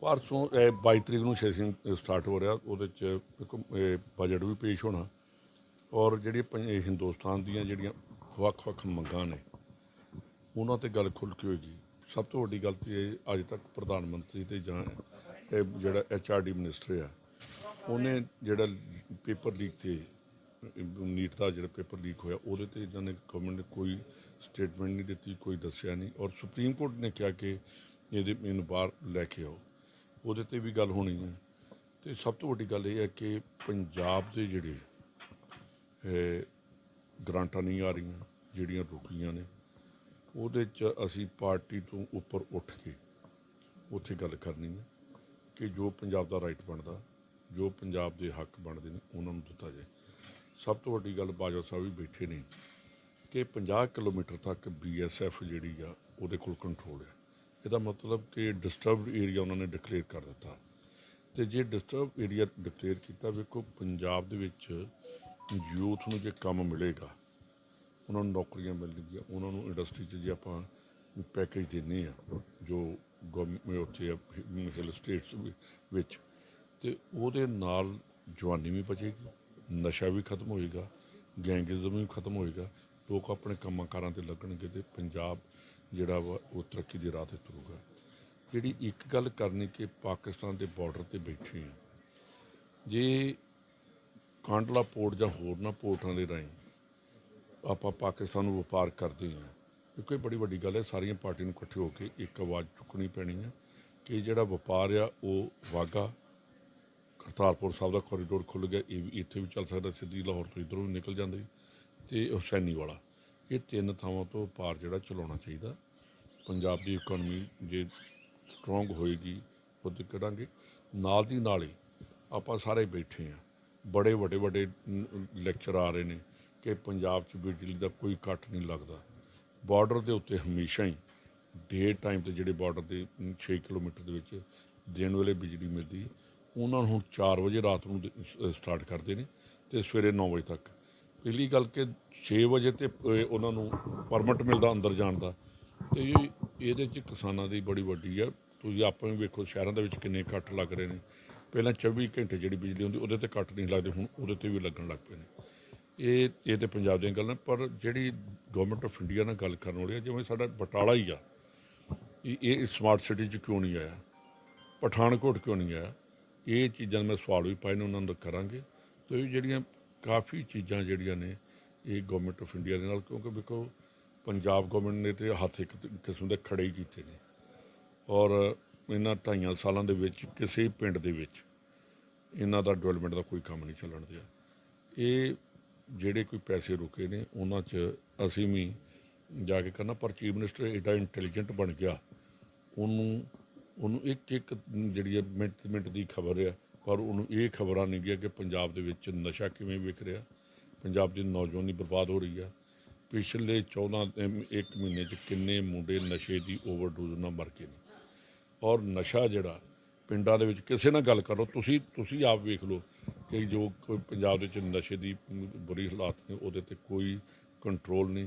ਪਰਸੋਂ, ਇਹ 22 ਤਰੀਕ ਨੂੰ ਸੈਸ਼ਨ ਸਟਾਰਟ ਹੋ ਰਿਹਾ। ਉਹਦੇ ਚ ਇੱਕ ਬਜਟ ਵੀ ਪੇਸ਼ ਹੋਣਾ। ਔਰ ਜਿਹੜੀ ਪੰ- ਹਿੰਦੁਸਤਾਨ ਦੀਆਂ ਜਿਹੜੀਆਂ ਵੱਖ-ਵੱਖ ਮੰਗਾਂ ਨੇ, ਉਹਨਾਂ ਤੇ ਗੱਲ ਖੁੱਲ੍ਹ ਕੇ ਹੋਏਗੀ। ਸਭ ਤੋਂ ਵੱਡੀ ਗੱਲ ਤੇ ਇਹ ਅੱਜ ਤੱਕ ਪ੍ਰਧਾਨ ਮੰਤਰੀ ਤੇ ਜਾਂ ਇਹ ਜਿਹੜਾ ਐਚਆਰਡੀ ਮਿਨਿਸਟਰ ਆ, ਉਹਨੇ ਜਿਹੜਾ ਪੇਪਰ ਲੀਕ ਤੇ ਨੀਟ ਦਾ ਜਿਹੜਾ ਪੇਪਰ ਲੀਕ ਹੋਇਆ, ਉਹਦੇ ਤੇ ਇਹਨਾਂ ਨੇ ਗਵਰਨਮੈਂਟ ਨੇ ਕੋਈ ਸਟੇਟਮੈਂਟ ਨਹੀਂ ਦਿੱਤੀ, ਕੋਈ ਦੱਸਿਆ ਨਹੀਂ। ਔਰ ਸੁਪਰੀਮ ਕੋਰਟ ਨੇ ਕਿਹਾ ਕਿ ਇਹਦੇ, ਇਹਨੂੰ ਬਾਹਰ ਲੈ ਕੇ ਆਓ। ਉਹਦੇ ਤੇ ਵੀ ਗੱਲ ਹੋਣੀ ਹੈ। ਤੇ ਸਭ ਤੋਂ ਵੱਡੀ ਗੱਲ ਇਹ ਹੈ ਕਿ ਪੰਜਾਬ ਦੇ ਜਿਹੜੇ, ਇਹ ਗ੍ਰਾਂਟਾਂ ਨਹੀਂ ਆ ਰਹੀਆਂ, ਜਿਹੜੀਆਂ ਰੁਕੀਆਂ ਨੇ, ਉਹਦੇ 'ਚ ਅਸੀਂ ਪਾਰਟੀ ਤੋਂ ਉੱਪਰ ਉੱਠ ਕੇ ਉੱਥੇ ਗੱਲ ਕਰਨੀ ਹੈ ਕਿ ਜੋ ਪੰਜਾਬ ਦਾ ਰਾਈਟ ਬਣਦਾ, ਜੋ ਪੰਜਾਬ ਦੇ ਹੱਕ ਬਣਦੇ ਨੇ, ਉਹਨਾਂ ਨੂੰ ਦਿੱਤਾ ਜਾਏ। ਸਭ ਤੋਂ ਵੱਡੀ ਗੱਲ ਬਾਜਵਾ ਸਾਹਿਬ ਵੀ ਬੈਠੇ ਨੇ ਕਿ 50 ਕਿਲੋਮੀਟਰ ਤੱਕ ਬੀਐਸਐਫ ਜਿਹੜੀ ਆ, ਉਹਦੇ ਕੋਲ ਕੰਟਰੋਲ ਹੈ ਇਹਦਾ ਮਤਲਬ ਕਿ ਡਿਸਟਰਬਡ ਏਰੀਆ ਉਹਨਾਂ ਨੇ ਡਿਕਲੇਅਰ ਕਰ ਦਿੱਤਾ। ਤੇ ਜੇ ਡਿਸਟਰਬ ਏਰੀਆ ਡਿਕਲੇਅਰ ਕੀਤਾ, ਵੇਖੋ ਪੰਜਾਬ ਦੇ ਵਿੱਚ ਯੂਥ ਨੂੰ ਜੇ ਕੰਮ ਮਿਲੇਗਾ, ਉਹਨਾਂ ਨੂੰ ਨੌਕਰੀਆਂ ਮਿਲਣਗੀਆਂ, ਉਹਨਾਂ ਨੂੰ ਇੰਡਸਟਰੀ 'ਚ ਜੇ ਆਪਾਂ ਪੈਕੇਜ ਦਿੰਨੇ ਆ ਜੋ ਗਵਰਨਮੈਂਟ ਉੱਥੇ ਹਿਲ ਸਟੇਟਸ ਵਿੱਚ, ਤੇ ਉਹਦੇ ਨਾਲ ਜਵਾਨੀ ਵੀ ਬਚੇਗੀ, ਨਸ਼ਾ ਵੀ ਖਤਮ ਹੋਏਗਾ, ਗੈਂਗਿਜ਼ਮ ਵੀ ਖਤਮ ਹੋਏਗਾ, ਲੋਕ ਆਪਣੇ ਕੰਮਾਂ ਕਾਰਾਂ ਤੇ ਲੱਗਣਗੇ ਤੇ ਪੰਜਾਬ ਜਿਹੜਾ ਵਾ, ਉਹ ਤਰੱਕੀ ਦੀ ਰਾਹ ਤੇ ਤੁਰੂਗਾ। ਜਿਹੜੀ ਇੱਕ ਗੱਲ ਕਰਨੀ ਕਿ ਪਾਕਿਸਤਾਨ ਦੇ ਬਾਰਡਰ ਤੇ ਬੈਠੇ ਆ। ਜੇ ਕਾਂਡਲਾ ਪੋਰਟ ਜਾਂ ਹੋਰਨਾਂ ਪੋਰਟਾਂ ਦੇ ਰਾਹੀਂ ਆਪਾਂ ਪਾਕਿਸਤਾਨ ਨੂੰ ਵਪਾਰ ਕਰਦੇ ਹਾਂ ਇਹ ਕੋਈ ਬੜੀ ਵੱਡੀ ਗੱਲ ਹੈ, ਸਾਰੀਆਂ ਪਾਰਟੀਆਂ ਨੂੰ ਇਕੱਠੇ ਹੋ ਕੇ ਇੱਕ ਆਵਾਜ਼ ਚੁੱਕਣੀ ਪੈਣੀ ਹੈ ਕਿ ਜਿਹੜਾ ਵਪਾਰ ਆ, ਉਹ ਵਾਗਾ ਕਰਤਾਰਪੁਰ ਸਾਹਿਬ ਦਾ ਕੋਰੀਡੋਰ ਖੁੱਲ ਗਿਆ, ਇਹ ਵੀ ਇੱਥੇ ਵੀ ਚੱਲ ਸਕਦਾ, ਸਿੱਧੀ ਲਾਹੌਰ ਤੋਂ ਇਧਰੋਂ ਵੀ ਨਿਕਲ ਜਾਂਦੀ। ਤੇ ਹੁਸੈਨੀ ਵਾਲਾ ਇਹ ਤਿੰਨ ਥਾਵਾਂ ਤੋਂ ਵਪਾਰ ਜਿਹੜਾ ਚਲਾਉਣਾ ਚਾਹੀਦਾ। ਪੰਜਾਬ ਦੀ ਇਕਨੋਮੀ ਜੇ ਸਟਰੋਂਗ ਹੋਏਗੀ ਉਹ ਉਹਦੇ ਕਰਾਂਗੇ ਨਾਲ ਦੀ ਨਾਲ ਹੀ ਆਪਾਂ ਸਾਰੇ ਬੈਠੇ ਆ ਬੜੇ ਵੱਡੇ ਵੱਡੇ ਲੈਕਚਰ ਆ ਰਹੇ ਨੇ ਕਿ ਪੰਜਾਬ 'ਚ ਬਿਜਲੀ ਦਾ ਕੋਈ ਕੱਟ ਨਹੀਂ ਲੱਗਦਾ। ਬਾਰਡਰ ਦੇ ਉੱਤੇ ਹਮੇਸ਼ਾ ਹੀ ਡੇ ਟਾਈਮ ਤੇ ਜਿਹੜੇ ਬਾਰਡਰ ਦੇ 6 ਕਿਲੋਮੀਟਰ ਦੇ ਵਿੱਚ ਦਿਨ ਵੇਲੇ ਬਿਜਲੀ ਮਿਲਦੀ ਉਹਨਾਂ ਨੂੰ ਹੁਣ 4 ਵਜੇ ਰਾਤ ਨੂੰ ਸਟਾਰਟ ਕਰਦੇ ਨੇ ਤੇ ਸਵੇਰੇ 9 ਵਜੇ ਤੱਕ। ਪਹਿਲੀ ਗੱਲ ਕਿ 6 ਵਜੇ ਤੇ ਉਹਨਾਂ ਨੂੰ ਪਰਮਿਟ ਮਿਲਦਾ ਅੰਦਰ ਜਾਣ ਦਾ। ਤੇ ਇਹਦੇ 'ਚ ਕਿਸਾਨਾਂ ਦੀ ਬੜੀ ਵੱਡੀ ਆ। ਤੁਸੀਂ ਆਪਾਂ ਵੀ ਵੇਖੋ, ਸ਼ਹਿਰਾਂ ਦੇ ਵਿੱਚ ਕਿੰਨੇ ਕੱਟ ਲੱਗ ਰਹੇ ਨੇ। ਪਹਿਲਾਂ 24 ਘੰਟੇ ਜਿਹੜੀ ਬਿਜਲੀ ਹੁੰਦੀ, ਉਹਦੇ ਤੇ ਕੱਟ ਨਹੀਂ ਲੱਗਦੇ, ਹੁਣ ਉਹਦੇ ਤੇ ਵੀ ਲੱਗਣ ਲੱਗ ਪਏ ਨੇ। ਇਹ ਇਹ ਤੇ ਪੰਜਾਬ ਦੀਆਂ ਗੱਲਾਂ, ਪਰ ਜਿਹੜੀ ਗਵਰਨਮੈਂਟ ਆਫ ਇੰਡੀਆ ਨਾਲ ਗੱਲ ਕਰਨ ਵਾਲੀ ਆ, ਜਿਵੇਂ ਸਾਡਾ ਬਟਾਲਾ ਹੀ ਆ, ਇਹ ਸਮਾਰਟ ਸਿਟੀ 'ਚ ਕਿਉਂ ਨਹੀਂ ਆਇਆ? ਪਠਾਨਕੋਟ ਕਿਉਂ ਨਹੀਂ ਆਇਆ? ਇਹ ਚੀਜ਼ਾਂ ਮੈਂ ਸਵਾਲ ਵੀ ਪਾਏ ਨੇ, ਉਹਨਾਂ ਨੂੰ ਕਰਾਂਗੇ। ਤੇ ਇਹ ਜਿਹੜੀਆਂ ਕਾਫੀ ਚੀਜ਼ਾਂ ਜਿਹੜੀਆਂ ਨੇ ਇਹ ਗਵਰਨਮੈਂਟ ਆਫ ਇੰਡੀਆ ਦੇ ਨਾਲ, ਕਿਉਂਕਿ ਵੇਖੋ, ਪੰਜਾਬ ਗਵਰਨਮੈਂਟ ਨੇ ਤੇ ਹੱਥ ਇੱਕ ਕਿਸਮ ਦੇ ਖੜੇ ਹੀ ਕੀਤੇ ਨੇ। ਔਰ ਇਹਨਾਂ ਢਾਈਆਂ ਸਾਲਾਂ ਦੇ ਵਿੱਚ ਕਿਸੇ ਪਿੰਡ ਦੇ ਵਿੱਚ ਇਹਨਾਂ ਦਾ ਡਿਵੈਲਪਮੈਂਟ ਦਾ ਕੋਈ ਕੰਮ ਨਹੀਂ ਚੱਲਣ ਦਿਆ। ਇਹ ਜਿਹੜੇ ਕੋਈ ਪੈਸੇ ਰੁਕੇ ਨੇ, ਉਹਨਾਂ 'ਚ ਅਸੀਂ ਵੀ ਜਾ ਕੇ ਕਰਨਾ ਪਰ ਚੀਫ ਮਿਨਿਸਟਰ ਏਡਾ ਇੰਟੈਲੀਜੈਂਟ ਬਣ ਗਿਆ। ਉਹਨੂੰ ਉਹਨੂੰ ਇੱਕ ਇੱਕ ਜਿਹੜੀ ਹੈ ਮਿੰਟ ਮਿੰਟ ਦੀ ਖਬਰ ਆ ਪਰ ਉਹਨੂੰ ਇਹ ਖਬਰਾਂ ਨਹੀਂ ਗਿਆ ਕਿ ਪੰਜਾਬ ਦੇ ਵਿੱਚ ਨਸ਼ਾ ਕਿਵੇਂ ਵਿਕ ਰਿਹਾ। ਪੰਜਾਬ ਦੀ ਨੌਜਵਾਨੀ ਬਰਬਾਦ ਹੋ ਰਹੀ ਆ। ਪਿਛਲੇ 14 ਇੱਕ ਮਹੀਨੇ 'ਚ ਕਿੰਨੇ ਮੁੰਡੇ ਨਸ਼ੇ ਦੀ ਓਵਰਡੋਜ਼ ਨਾਲ ਮਰ ਗਏ ਨੇ। ਔਰ ਨਸ਼ਾ ਜਿਹੜਾ, ਪਿੰਡਾਂ ਦੇ ਵਿੱਚ ਕਿਸੇ ਨਾਲ ਗੱਲ ਕਰੋ, ਤੁਸੀਂ ਤੁਸੀਂ ਆਪ ਵੇਖ ਲਓ ਕਿ ਜੋ ਕੋਈ ਪੰਜਾਬ ਦੇ ਵਿੱਚ ਨਸ਼ੇ ਦੀ ਬੁਰੀ ਹਾਲਾਤ ਨੇ, ਉਹਦੇ ਤੇ ਕੋਈ ਕੰਟਰੋਲ ਨਹੀਂ।